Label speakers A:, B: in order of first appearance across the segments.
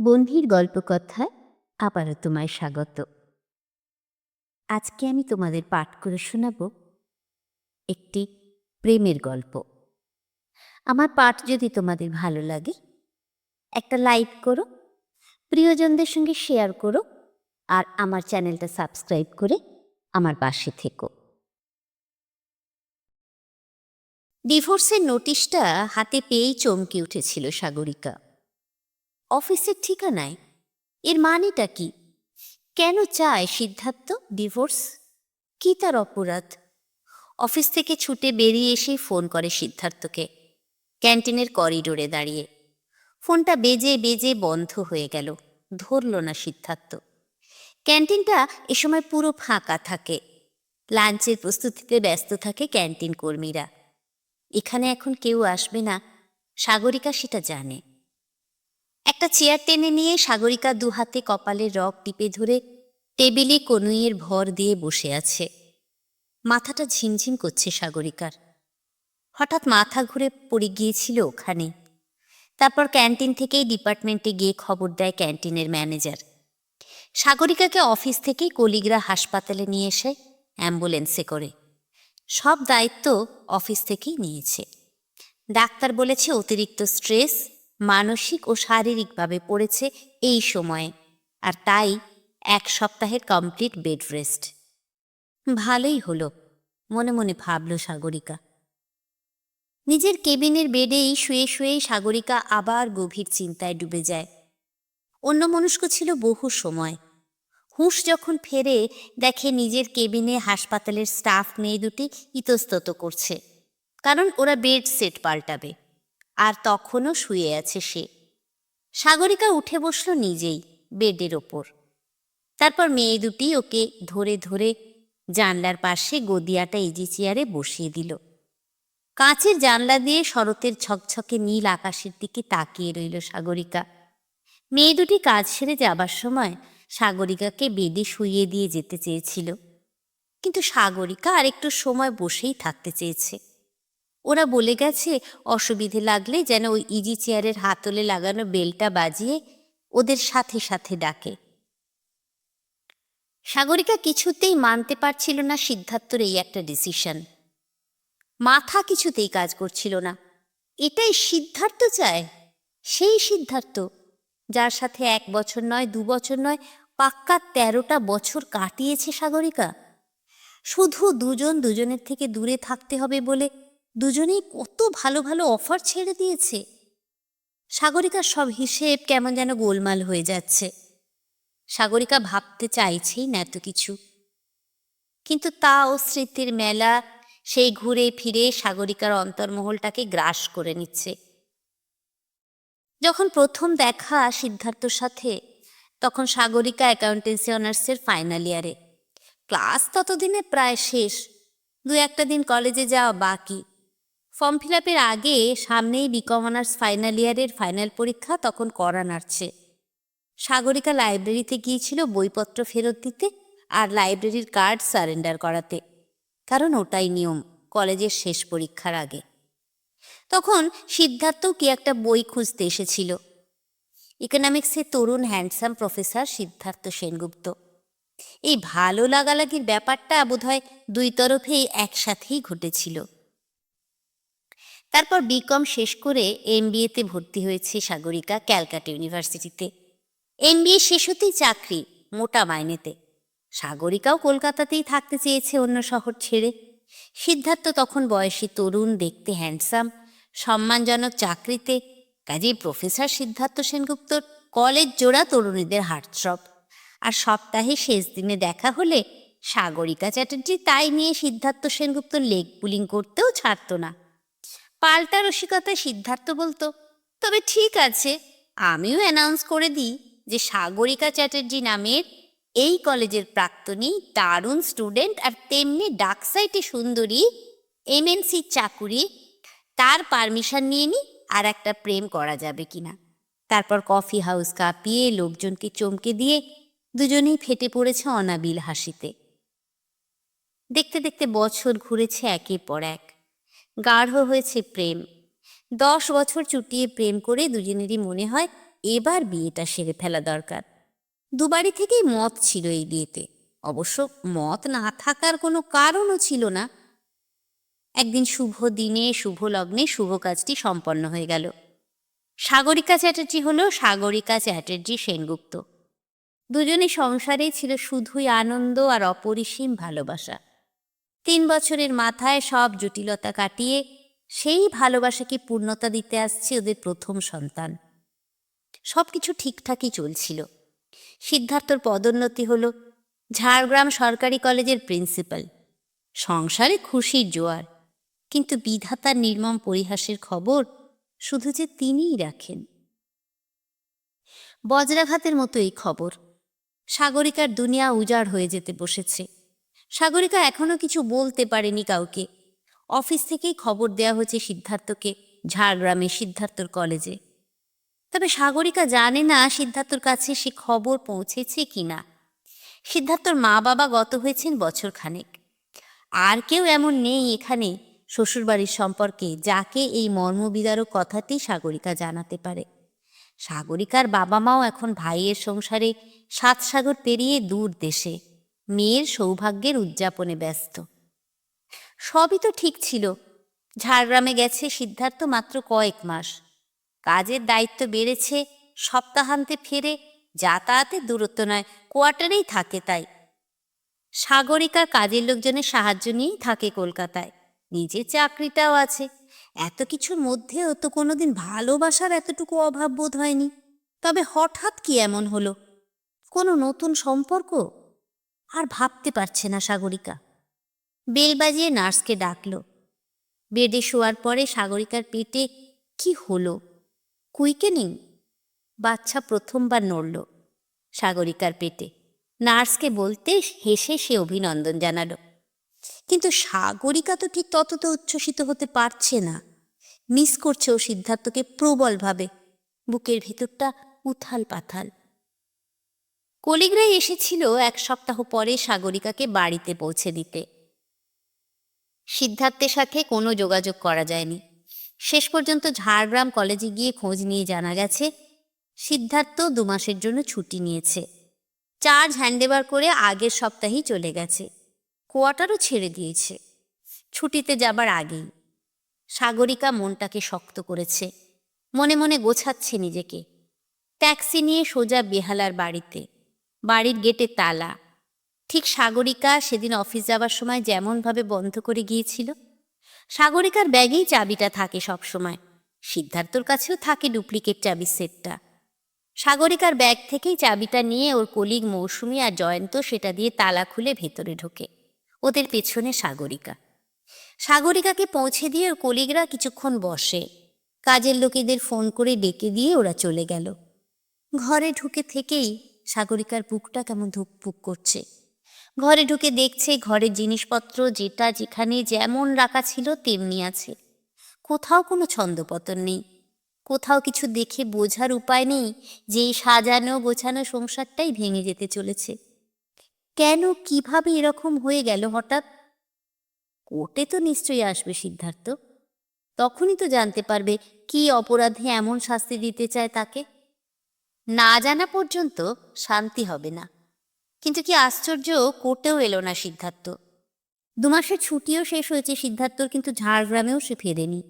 A: বন্ধির গল্পকথায় আবারও তোমায় স্বাগত। আজকে আমি তোমাদের পাঠ করে শোনাব একটি প্রেমের গল্প। আমার পাঠ যদি তোমাদের ভালো লাগে, একটা লাইক করো, প্রিয়জনদের সঙ্গে শেয়ার করো, আর আমার চ্যানেলটা সাবস্ক্রাইব করে আমার পাশে থেকো। ডিভোর্সের নোটিশটা হাতে পেয়েই চমকে উঠেছিল সাগরিকা। অফিসের ঠিকানায়? এর মানেটা কি? কেন চায় সিদ্ধার্থ ডিভোর্স? কি তার অপরাধ? অফিস থেকে ছুটে বেরিয়ে এসেই ফোন করে সিদ্ধার্থকে। ক্যান্টিনের করিডোরে দাঁড়িয়ে। ফোনটা বেজে বেজে বন্ধ হয়ে গেল। ধরল না সিদ্ধার্থ। ক্যান্টিনটা এ সময় পুরো ফাঁকা থাকে। লাঞ্চের প্রস্তুতিতে ব্যস্ত থাকে ক্যান্টিন কর্মীরা। এখানে এখন কেউ আসবে না, সাগরিকা সেটা জানে। একটা চেয়ার টেনে নিয়ে সাগরিকা দুহাতে কপালের রক টিপে ধরে টেবিলে কনুইয়ের ভর দিয়ে বসে আছে। মাথাটা ঝিমঝিম করছে সাগরিকার। হঠাৎ মাথা ঘুরে পড়ে গিয়েছিল ওখানে। তারপর ক্যান্টিন থেকেই ডিপার্টমেন্টে গিয়ে খবর দেয় ক্যান্টিনের ম্যানেজার। সাগরিকাকে অফিস থেকেই কলিগ্রা হাসপাতালে নিয়ে এসে অ্যাম্বুলেন্সে করে। সব দায়িত্ব অফিস থেকেই নিয়েছে। ডাক্তার বলেছে অতিরিক্ত স্ট্রেস মানসিক ও শারীরিকভাবে পড়েছে এই সময়ে, আর তাই এক সপ্তাহের কমপ্লিট বেড রেস্ট। ভালোই হলো, মনে মনে ভাবল সাগরিকা। নিজের কেবিনের বেডেই শুয়ে শুয়েই সাগরিকা আবার গভীর চিন্তায় ডুবে যায়। অন্য মনস্ক ছিল বহু সময় হুঁশ যখন ফেরে দেখে নিজের কেবিনে হাসপাতালের স্টাফ মেয়ে দুটি ইতস্তত করছে। কারণ ওরা বেড সেট পাল্টাবে। আর তখনও শুয়ে আছে সে। সাগরিকা উঠে বসল নিজেই বেডের ওপর। তারপর মেয়ে দুটি ওকে ধরে ধরে জানলার পাশে গদিয়াটা ইজি চেয়ারে বসিয়ে দিল। কাঁচের জানলা দিয়ে শরতের ছকছকে নীল আকাশের দিকে তাকিয়ে রইল সাগরিকা। মেয়ে দুটি কাজ সেরে যাবার সময় সাগরিকাকে বেডে শুইয়ে দিয়ে যেতে চেয়েছিল। কিন্তু সাগরিকা আর একটু সময় বসেই থাকতে চেয়েছে। ওরা বলে গেছে, অসুবিধে লাগলে যেন ওই ইজি চেয়ারের হাতলে লাগানো বেলটা বাজিয়ে ওদের সাথে সাথে ডাকে। সাগরিকা কিছুতেই মানতে পারছিল না সিদ্ধার্থর এই একটা ডিসিশন মাথা কিছুতেই কাজ করছিল না। এটাই সিদ্ধার্থ চায়? সেই সিদ্ধার্থ, যার সাথে এক বছর নয়, দু বছর নয় পাক্কা তেরোটা বছর কাটিয়েছে সাগরিকা। শুধু দুজন দুজনের থেকে দূরে থাকতে হবে বলে দুজনেই কত ভালো ভালো অফার ছেড়ে দিয়েছে। সাগরিকার সব হিসেব কেমন যেন গোলমাল হয়ে যাচ্ছে। সাগরিকা ভাবতে চাইছেই না এত কিছু। কিন্তু তা ও স্মৃতির মেলা, সেই ঘুরে ফিরে সাগরিকার অন্তর্মহলটাকে গ্রাস করে নিচ্ছে। যখন প্রথম দেখা সিদ্ধার্থর সাথে তখন সাগরিকা অ্যাকাউন্টেন্সি অনার্সের ফাইনাল ইয়ারে। ক্লাস ততদিনে প্রায় শেষ। দু একটা দিন কলেজে যাওয়া বাকি। ফর্ম ফিল আপের আগে সামনেই বিকম অনার্স ফাইনাল ইয়ারের ফাইনাল পরীক্ষা তখন করা নাড়ছে। সাগরিকা লাইব্রেরিতে গিয়েছিল বইপত্র ফেরত দিতে আর লাইব্রেরির কার্ড সারেন্ডার করাতে। কারণ ওটাই নিয়ম, কলেজের শেষ পরীক্ষার আগে। তখন সিদ্ধার্থও কি একটা বই খুঁজতে এসেছিল। ইকোনমিক্সের তরুণ হ্যান্ডসাম প্রফেসর সিদ্ধার্থ সেনগুপ্ত। এই ভালো লাগালাগির ব্যাপারটা বোধহয় দুই তরফেই একসাথেই ঘটেছিল। তারপর বিকম শেষ করে এমবিএতে ভর্তি হয়েছে সাগরিকা ক্যালকাটা ইউনিভার্সিটিতে। এমবিএ শেষ হতেই চাকরি মোটা মাইনেতে। সাগরিকাও কলকাতাতেই থাকতে চেয়েছে অন্য শহর ছেড়ে। সিদ্ধার্থ তখন বয়সী তরুণ, দেখতে হ্যান্ডসাম সম্মানজনক চাকরিতে কাজেই প্রফেসর সিদ্ধার্থ সেনগুপ্তর কলেজ জোড়া তরুণীদের হার্টস্রপ আর সপ্তাহে শেষ দিনে দেখা হলে সাগরিকা চ্যাটার্জি তাই নিয়ে সিদ্ধার্থ সেনগুপ্ত লেগ পুলিং করতেও ছাড়তো না। পাল্টা রসিকতায় সিদ্ধার্থ বলতো, তবে ঠিক আছে, আমিও অ্যানাউন্স করে দিই যে সাগরিকা চ্যাটার্জি নামের এই কলেজের প্রাক্তনী দারুণ স্টুডেন্ট আর তেমনি ডাকসাইটে সুন্দরী এমএনসি চাকুরি, তার পারমিশন নিয়ে নি আর একটা প্রেম করা যাবে কিনা তারপর কফি হাউস কাঁপিয়ে লোকজনকে চমকে দিয়ে দুজনেই ফেটে পড়েছে অনাবিল হাসিতে। দেখতে দেখতে বছর ঘুরেছে একের পর এক। গাঢ় হয়েছে প্রেম। দশ বছর চুটিয়ে প্রেম করে দুজনেরই মনে হয় এবার বিয়েটা সেরে ফেলা দরকার। দুবাড়ি থেকেই মত ছিল এই বিয়েতে। অবশ্য মত না থাকার কোনো কারণও ছিল না। একদিন শুভ দিনে, শুভ লগ্নে শুভ কাজটি সম্পন্ন হয়ে গেল। সাগরিকা চ্যাটার্জি হল সাগরিকা চ্যাটার্জি সেনগুপ্ত। দুজনে সংসারেই ছিল শুধুই আনন্দ আর অপরিসীম ভালোবাসা। তিন বছরের মাথায় সব জটিলতা কাটিয়ে সেই ভালোবাসাকে পূর্ণতা দিতে আসছে ওদের প্রথম সন্তান। সব কিছু ঠিকঠাকই চলছিল। সিদ্ধার্থর পদোন্নতি হলো ঝাড়গ্রাম সরকারি কলেজের প্রিন্সিপাল। সংসারে খুশির জোয়ার। কিন্তু বিধাতার নির্মম পরিহাসের খবর শুধু যে তিনিই রাখেন। বজ্রাঘাতের মতো এই খবর। সাগরিকার দুনিয়া উজাড় হয়ে যেতে বসেছে। সাগরিকা এখনও কিছু বলতে পারেনি কাউকে। অফিস থেকেই খবর দেয়া হয়েছে সিদ্ধার্থকে ঝাড়গ্রামে সিদ্ধার্থর কলেজে। তবে সাগরিকা জানে না সিদ্ধার্থর কাছে সে খবর পৌঁছেছে কিনা সিদ্ধার্থর মা বাবা গত হয়েছেন বছর খানেক আর কেউ এমন নেই এখানে শ্বশুরবাড়ির সম্পর্কে যাকে এই মর্মবিদারক কথাটি সাগরিকা জানাতে পারে। সাগরিকার বাবা মাও এখন ভাইয়ের সংসারে সাত সাগর পেরিয়ে দূর দেশে, মেয়ের সৌভাগ্যের উদযাপনে ব্যস্ত। সবই তো ঠিক ছিল। ঝাড়গ্রামে গেছে সিদ্ধার্থ মাত্র কয়েক মাস। কাজের দায়িত্ব বেড়েছে সপ্তাহান্তে ফেরে যাতায়াতের দূরত্ব নয়, কোয়ার্টারেই থাকে তাই। সাগরিকা কাজের লোকজনের সাহায্য নিয়েই থাকে কলকাতায়। নিজের চাকরিটাও আছে। এত কিছুর মধ্যেও তো কোনোদিন ভালোবাসার এতটুকু অভাব বোধ হয়নি। তবে হঠাৎ কি এমন হলো? কোনো নতুন সম্পর্ক? আর ভাবতে পারছে না সাগরিকা। বেল বাজিয়ে নার্সকে ডাকলো। বেডে শোয়ার পরে সাগরিকার পেটে কি হলো? কুইকেনিং বাচ্চা প্রথমবার নড়ল সাগরিকার পেটে। নার্সকে বলতে হেসে সে অভিনন্দন জানালো। কিন্তু সাগরিকা তো ঠিক ততটা উচ্ছ্বসিত হতে পারছে না। মিস করছে ও সিদ্ধার্থকে প্রবলভাবে। বুকের ভেতরটা উথাল পাথাল কলিগরাই এসেছিল এক সপ্তাহ পরে সাগরিকাকে বাড়িতে পৌঁছে দিতে। সিদ্ধার্থের সাথে কোনো যোগাযোগ করা যায়নি। শেষ পর্যন্ত ঝাড়গ্রাম কলেজে গিয়ে খোঁজ নিয়ে জানা গেছে, সিদ্ধার্থ দু মাসের জন্য ছুটি নিয়েছে। চার্জ হ্যান্ডেবার করে আগের সপ্তাহেই চলে গেছে। কোয়ার্টারও ছেড়ে দিয়েছে। ছুটিতে যাবার আগেই। সাগরিকা মনটাকে শক্ত করেছে। মনে মনে গোছাচ্ছে নিজেকে। ট্যাক্সি নিয়ে সোজা বেহালার বাড়িতে। বাড়ির গেটে তালা। ঠিক সাগরিকা সেদিন অফিস যাবার সময় যেমনভাবে বন্ধ করে গিয়েছিল। সাগরিকার ব্যাগেই চাবিটা থাকে সব সময় সিদ্ধার্থর কাছেও থাকে ডুপ্লিকেট চাবির সেটটা। সাগরিকার ব্যাগ থেকেই চাবিটা নিয়ে ওর কলিগ মৌসুমি আর জয়ন্ত সেটা দিয়ে তালা খুলে ভেতরে ঢোকে। ওদের পেছনে সাগরিকা। সাগরিকাকে পৌঁছে দিয়ে ওর কলিগরা কিছুক্ষণ বসে। কাজের লোকেদের ফোন করে ডেকে দিয়ে ওরা চলে গেল। ঘরে ঢুকে থেকেই সাগরিকার বুকটা কেমন ধুকপুক করছে। ঘরে ঢুকে দেখছে ঘরের জিনিসপত্র যেটা যেখানে যেমন রাখা ছিল তেমনি আছে। কোথাও কোনো ছন্দপতন নেই। কোথাও কিছু দেখে বোঝার উপায় নেই যে সাজানো গোছানো সংসারটাই ভেঙে যেতে চলেছে। কেন, কীভাবে এরকম হয়ে গেল হঠাৎ? কোর্টে তো নিশ্চয়ই আসবে সিদ্ধার্থ। তখনই তো জানতে পারবে কি অপরাধে এমন শাস্তি দিতে চায় তাকে। না জানা পর্যন্ত শান্তি হবে না। কিন্তু কি আশ্চর্য, কোর্টেও এলো না সিদ্ধার্থ। দুমাসের ছুটিও শেষ হয়েছে সিদ্ধার্থর, কিন্তু ঝাড়গ্রামেও সে ফেরেনি।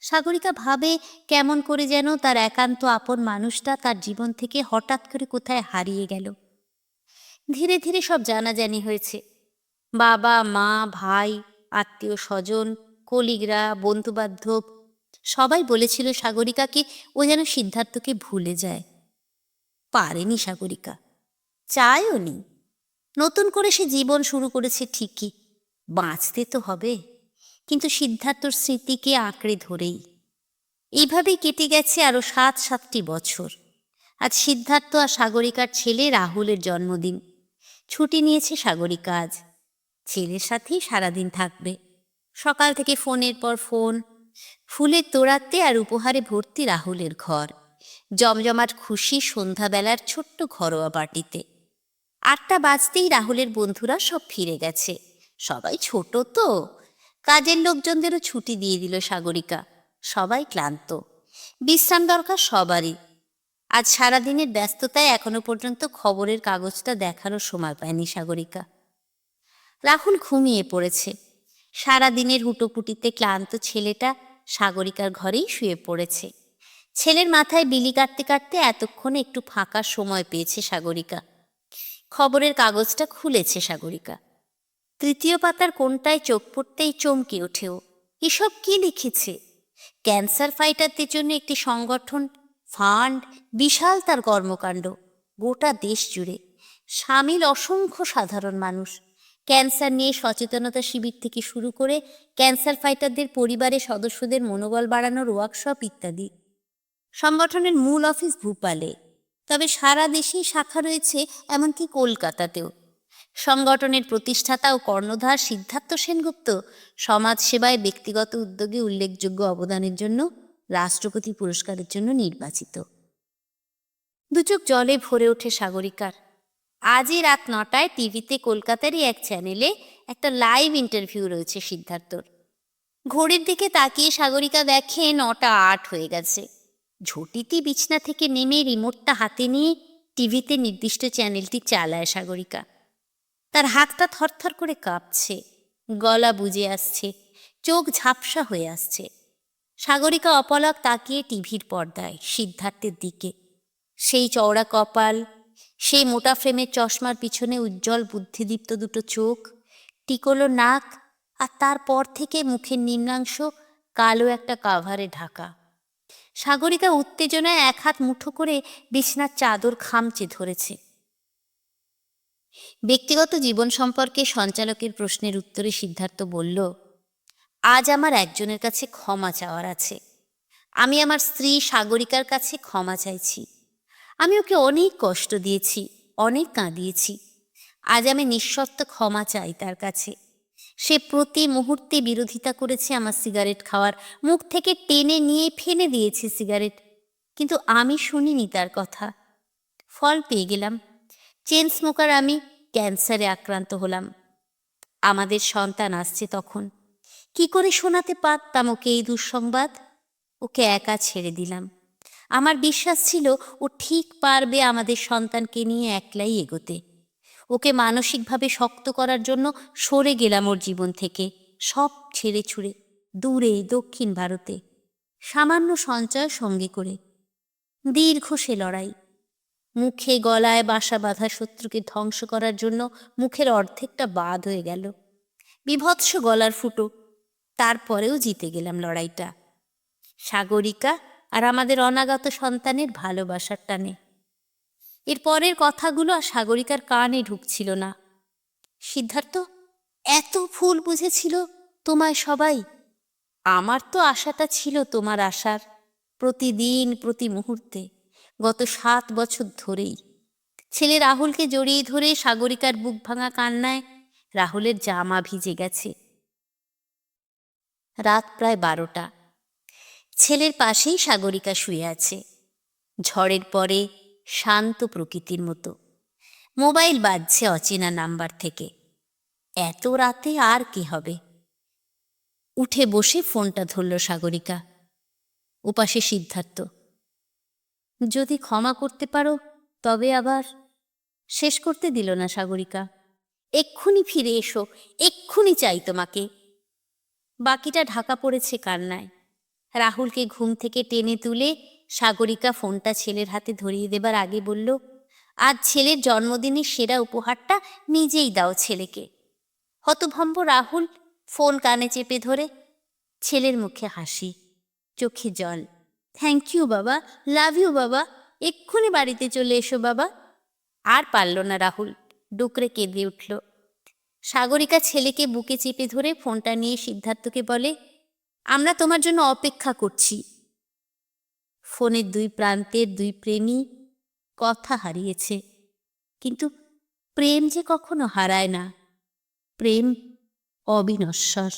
A: সাগরিকা ভাবে কেমন করে যেন তার একান্ত আপন মানুষটা তার জীবন থেকে হঠাৎ করে কোথায় হারিয়ে গেল। ধীরে ধীরে সব জানাজানি হয়েছে। বাবা, মা, ভাই, আত্মীয় স্বজন, কলিগরা, বন্ধুবান্ধব, সবাই বলেছিল সাগরিকাকে ও যেন সিদ্ধার্থকে ভুলে যায়। পারেনি সাগরিকা। চায়ও নি। নতুন করে সে জীবন শুরু করেছে ঠিকই। বাঁচতে তো হবে। কিন্তু সিদ্ধার্থর স্মৃতিকে আঁকড়ে ধরেই। এইভাবেই কেটে গেছে আরও সাত, সাতটি বছর। আজ সিদ্ধার্থ আর সাগরিকার ছেলে রাহুলের জন্মদিন। ছুটি নিয়েছে সাগরিকা আজ। ছেলের সাথেই সারাদিন থাকবে। সকাল থেকে ফোনের পর ফোন, ফুলের তোড়াতে আর উপহারে ভর্তি রাহুলের ঘর। জমজমাট খুশি সন্ধ্যাবেলার ছোট্ট ঘরোয়া পার্টিতে। আটটা বাজতেই রাহুলের বন্ধুরা সব ফিরে গেছে। সবাই ছোট তো। কাজের লোকজনদেরও ছুটি দিয়ে দিল সাগরিকা। সবাই ক্লান্ত। বিশ্রাম দরকার সবারই। আজ সারাদিনের ব্যস্ততায় এখনও পর্যন্ত খবরের কাগজটা দেখারও সময় পায়নি সাগরিকা। রাহুল ঘুমিয়ে পড়েছে। সারাদিনের হুটোপুটিতে ক্লান্ত ছেলেটা সাগরিকার ঘরেই শুয়ে পড়েছে। ছেলের মাথায় বিলি কাটতে কাটতে এতক্ষণে একটু ফাঁকা সময় পেয়েছে সাগরিকা। খবরের কাগজটা খুলেছে সাগরিকা। তৃতীয় পাতার কোনটায় চোখ পড়তেই চমকে ওঠেও এসব কি লিখেছে? ক্যান্সার ফাইটারদের জন্য একটি সংগঠন ফান্ড বিশাল তার কর্মকাণ্ড, গোটা দেশ জুড়ে। সামিল অসংখ্য সাধারণ মানুষ। ক্যান্সার নিয়ে সচেতনতা শিবির থেকে শুরু করে ক্যান্সার ফাইটারদের পরিবারের সদস্যদের মনোবল বাড়ানোর ওয়ার্কশপ ইত্যাদি। সংগঠনের মূল অফিস ভূপালে। তবে সারা দেশেই শাখা রয়েছে এমনকি কলকাতাতেও। সংগঠনের প্রতিষ্ঠাতা ও কর্ণধার সিদ্ধার্থ সেনগুপ্ত সমাজ সেবায় ব্যক্তিগত উদ্যোগে উল্লেখযোগ্য অবদানের জন্য রাষ্ট্রপতি পুরস্কারের জন্য নির্বাচিত। দুচোখ জলে ভরে ওঠে সাগরিকার। আজই রাত নটায় টিভিতে কলকাতারই এক চ্যানেলে একটা লাইভ ইন্টারভিউ রয়েছে সিদ্ধার্থর। ঘড়ির দিকে তাকিয়ে সাগরিকা দেখে নটা আট হয়ে গেছে। ঝটিতি বিছনা থেকে নেমে রিমোটটা হাতে নিয়ে টিভিতে নির্দিষ্ট চ্যানেলটি চালায় সাগরিকা। তার হাতটা থরথর করে কাঁপছে, গলা বুজে আসছে, চোখ ঝাপসা হয়ে আসছে। সাগরিকা অপলক তাকিয়ে টিভির পর্দায় সিদ্ধার্থের দিকে। সেই চওড়া কপাল, সেই মোটা ফ্রেমের চশমার পিছনে উজ্জ্বল বুদ্ধিদীপ্ত দুটো চোখ, টিকলো নাক আর তারপর থেকে মুখের নিম্নাংশ কালো একটা কাভারে ঢাকা। সাগরিকা উত্তেজনায় এক হাত মুঠো করে বিছনার চাদর খামচে ধরেছে। ব্যক্তিগত জীবন সম্পর্কে সঞ্চালকের প্রশ্নের উত্তরে সিদ্ধার্থ বলল আজ আমার একজনের কাছে ক্ষমা চাওয়ার আছে। আমি আমার স্ত্রী সাগরিকার কাছে ক্ষমা চাইছি। আমি ওকে অনেক কষ্ট দিয়েছি, অনেক কাঁদিয়েছি। আজ আমি নিঃশর্ত ক্ষমা চাই তার কাছে। সে প্রতি মুহূর্তে বিরোধিতা করেছে আমার সিগারেট খাওয়ার, মুখ থেকে টেনে নিয়ে ফেলে দিয়েছে সিগারেট। কিন্তু আমি শুনিনি তার কথা। ফল পেয়ে গেলাম। চেন স্মোকার আমি ক্যান্সারে আক্রান্ত হলাম। আমাদের সন্তান আসছে তখন। কি করে শোনাতে পারতাম ওকে এই দুঃসংবাদ? ওকে একা ছেড়ে দিলাম। আমার বিশ্বাস ছিল ও ঠিক পারবে আমাদের সন্তানকে নিয়ে একলাই এগোতে। ওকে মানসিকভাবে শক্ত করার জন্য সরে গেলাম ওর জীবন থেকে, সব ছেড়ে ছুড়ে দূরে, দক্ষিণ ভারতে। সামান্য সঞ্চয় সঙ্গে করে। দীর্ঘ সে লড়াই। মুখে গলায় বাসা বাঁধা শত্রুকে ধ্বংস করার জন্য মুখের অর্ধেকটা বাদ হয়ে গেল। বিভৎস গলার ফুটো তারপরেও জিতে গেলাম লড়াইটা। সাগরিকা আর আমাদের অনাগত সন্তানের ভালোবাসার টানে। এর পরের কথাগুলো আর সাগরিকার কানে ঢুকছিল না। সিদ্ধার্থ, এত ফুল বুঝেছিল তোমায় সবাই? আমার তো আশাটা ছিল তোমার আশার, প্রতিদিন, প্রতি মুহূর্তে, গত সাত বছর ধরেই। ছেলে রাহুলকে জড়িয়ে ধরে সাগরিকার বুক ভাঙা কান্নায় রাহুলের জামা ভিজে গেছে। রাত প্রায় বারোটা। ছেলের পাশেই সাগরিকা শুয়ে আছে। ঝড়ের পরে শান্ত প্রকৃতির মতো। মোবাইল বাজছে অচেনা নাম্বার থেকে। এত রাতে আর কি হবে? উঠে বসে ফোনটা ধরল সাগরিকা। ওপাশে সিদ্ধার্থ, যদি ক্ষমা করতে পারো, তবে আবার শেষ করতে দিল না সাগরিকা। এক্ষুনি ফিরে এসো, এক্ষুনি চাই তোমাকে। বাকিটা ঢাকা পড়েছে কান্নায়। রাহুলকে ঘুম থেকে টেনে তুলে সাগরিকা ফোনটা ছেলের হাতে ধরিয়ে দেবার আগে বলল, আজ ছেলের জন্মদিনের সেরা উপহারটা নিজেই দাও ছেলেকে। হতভম্ব রাহুল ফোন কানে চেপে ধরে। ছেলের মুখে হাসি, চোখে জল। থ্যাংক ইউ বাবা। লাভ ইউ বাবা। এক্ষুনি বাড়িতে চলে এসো, বাবা। আর পারল না রাহুল, ডুকরে কেঁদে উঠল। সাগরিকা ছেলেকে বুকে চেপে ধরে ফোনটা নিয়ে সিদ্ধার্থকে বলে, আমরা তোমার জন্য অপেক্ষা করছি। ফোনের দুই প্রান্তের দুই প্রেমী কথা হারিয়েছে, কিন্তু প্রেম যে কখনো হারায় না। প্রেম অবিনশ্বর।